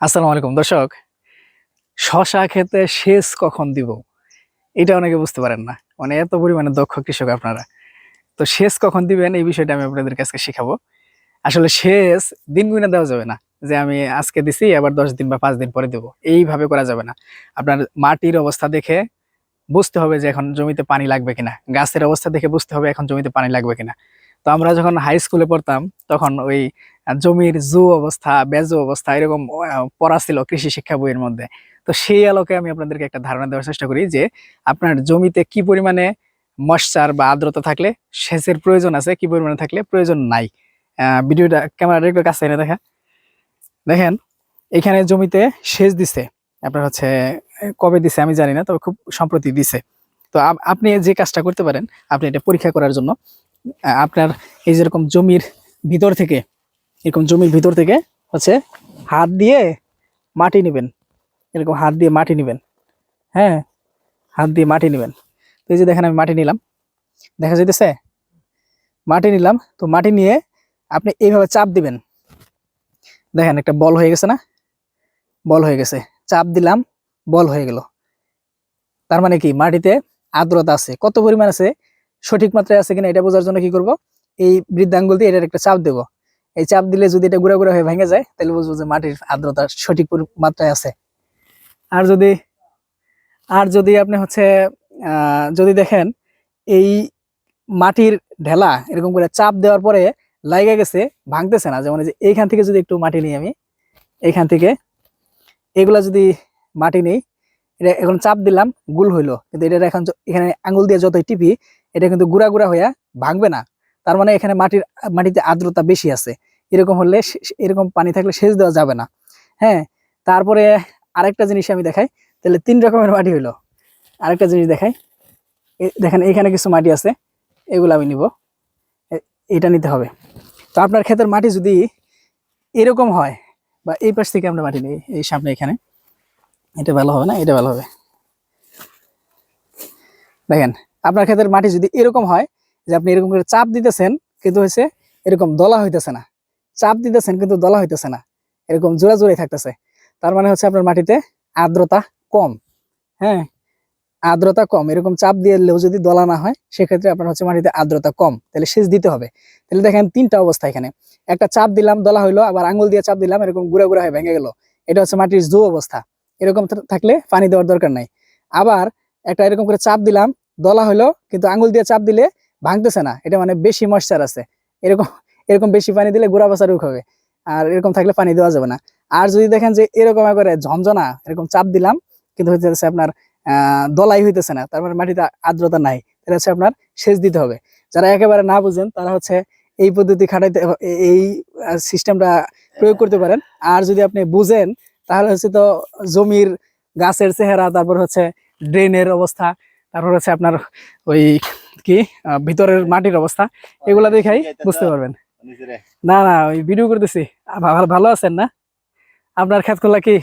আসসালামু আলাইকুম, দর্শক। শশা খেতে সেচ কখন দিব? এটা অনেকে বুঝতে পারেন না। মানে এত পরিমাণে দক্ষ কৃষক আপনারা। তো সেচ কখন দিবেন? এই বিষয়টা আমি আপনাদের কাছে শেখাবো। আসলে সেচ দিন গুণে দেওয়া যাবে না। যে আমি আজকে দিছি, আবার দশ দিন বা পাঁচ দিন পরে দেবো। এইভাবে করা যাবে না। আপনার মাটির অবস্থা দেখে বুঝতে হবে যে এখন জমিতে পানি লাগবে কিনা। গাছের অবস্থা দেখে বুঝতে হবে এখন জমিতে পানি লাগবে কিনা। তো আমরা যখন হাই স্কুলে পড়তাম, তখন ওই জমির জু অবস্থা, বেজু অবস্থা, এরকম পড়া ছিল কৃষি শিক্ষা বইয়ের মধ্যে। তো সেই আলোকে আমি আপনাদেরকে একটা ধারণা দেওয়ার চেষ্টা করি যে, আপনার জমিতে কি পরিমাণে ময়শ্চার বা আর্দ্রতা থাকলে, সেচের প্রয়োজন আছে, কি পরিমাণে থাকলে প্রয়োজন নাই। ভিডিওটা ক্যামেরাটা একটু কাছে এনে দেখা। দেখেন, এখানে জমিতে সেচ দিছে। আপনার হচ্ছে, কবে দিছে আমি জানি না, তবে খুব সম্প্রতি দিছে। তো আপ- আপনি যে কাজটা করতে পারেন, আপনি এটা পরীক্ষা করার জন্য আপনার এই যেরকম জমির ভিতর থেকে এরকম জমির ভিতর থেকে হচ্ছে হাত দিয়ে মাটি নেবেন। এরকম হাত দিয়ে মাটি নেবেন। হ্যাঁ হাত দিয়ে মাটি নেবেন। তো এই যে দেখেন আমি মাটি নিলাম। দেখা যাইতেছে? মাটি নিলাম। তো মাটি নিয়ে আপনি এইভাবে চাপ দিবেন। দেখেন একটা বল হয়ে গেছে না? বল হয়ে গেছে। চাপ দিলাম, বল হয়ে গেল। তার মানে কি? মাটিতে আর্দ্রতা আছে। কত পরিমাণ আছে? সঠিক মাত্রায় আছে কিনা এটা বোঝার জন্য কি করব? এই বৃদ্ধাঙ্গুল দিয়ে এটার একটা চাপ দেব। এই চাপ দিলে যদি এটা গুঁড়া গুঁড়া হয়ে ভেঙে যায়, তাহলে বুঝব যে মাটির আর্দ্রতা সঠিক মাত্রায় আছে। আর যদি আর যদি আপনি হচ্ছে যদি দেখেন এই মাটির ঢেলা এরকম করে চাপ দেওয়ার পরে লাইগা গেছে, ভাঙতেছে না। যেমন যে এইখান থেকে যদি একটু মাটি নিই আমি, এইখান থেকে এগুলা যদি মাটি নেই, এটা এখন চাপ দিলাম, গুল হইল। কিন্তু এটা এখন এখানে আঙুল দিয়ে যতই টিপি, এটা কিন্তু গুড়া গুড়া হইয়া ভাঙবে না। তার মানে এখানে মাটির, মাটিতে আর্দ্রতা বেশি আছে। এরকম হলে এরকম পানি থাকলে সেচ দেওয়া যাবে না। হ্যাঁ তারপরে আরেকটা জিনিস আমি দেখাই, তাহলে তিন রকমের মাটি হইল। আরেকটা জিনিস দেখাই দেখেন এখানে কিছু মাটি আছে, এগুলো আমি নিব। এটা নিতে হবে। তো আপনার ক্ষেতের মাটি যদি এরকম হয়, বা এই পাশ থেকে আমরা মাটি নিই, এই সামনে এখানে, এটা ভালো হবে না? এটা ভালো হবে। দেখেন, আপনার ক্ষেতের মাটি যদি এরকম হয় যে আপনি এরকম করে চাপ দিতেছেন, কিন্তু হচ্ছে এরকম দলা হইতেছে না। চাপ দিতেছেন, কিন্তু দলা হইতেছে না। এরকম জোড়া জোড়াই থাকতেছে। তার মানে হচ্ছে আপনার মাটিতে আর্দ্রতা কম। হ্যাঁ আর্দ্রতা কম। এরকম চাপ দিলেও যদি দলা না হয়, সেক্ষেত্রে আপনার হচ্ছে মাটিতে আর্দ্রতা কম। তাহলে সেচ দিতে হবে। তাহলে দেখেন তিনটা অবস্থা এখানে। একটা চাপ দিলাম, দলা হইল, আবার আঙুল দিয়ে চাপ দিলাম, এরকম গুড়া গুড়া হয়ে ভেঙে গেল। এটা হচ্ছে মাটির জো অবস্থা। এরকম থাকলে পানি দেওয়ার দরকার নাই। আবার একটা এরকম করে চাপ দিলাম, দলা হইল, কিন্তু আঙ্গুল দিয়ে চাপ দিলে ভাঙতেছে না, এটা মানে বেশি ময়শ্চার আছে। এরকম এরকম বেশি পানি দিলে গুড়া বাসা রোগ হবে, আর এরকম থাকলে পানি দেওয়া যাবে না। আর যদি দেখেন যে এরকম করে ঝঞ্ঝনা এরকম চাপ দিলাম, কিন্তু হচ্ছে আপনার দলাই হইতেছে না, তার মানে মাটিতে আর্দ্রতা নাই এটা হচ্ছে আপনার সেচ দিতে হবে। যারা একেবারে না বুঝেন, তারা হচ্ছে এই পদ্ধতি খাটাইতে, এই সিস্টেমটা প্রয়োগ করতে পারেন। আর যদি আপনি বুঝেন, তাহলে হচ্ছে তো জমির গাছের চেহারা, তারপর হচ্ছে ড্রেনের অবস্থা, তারপর হচ্ছে আপনার ওই কি? ভিতরের মাটির অবস্থা। এগুলা দেখাই বুঝতে পারবেন। না না ওই ভিডিও করতেছি। ভালো আছেন না? আপনার খেত কি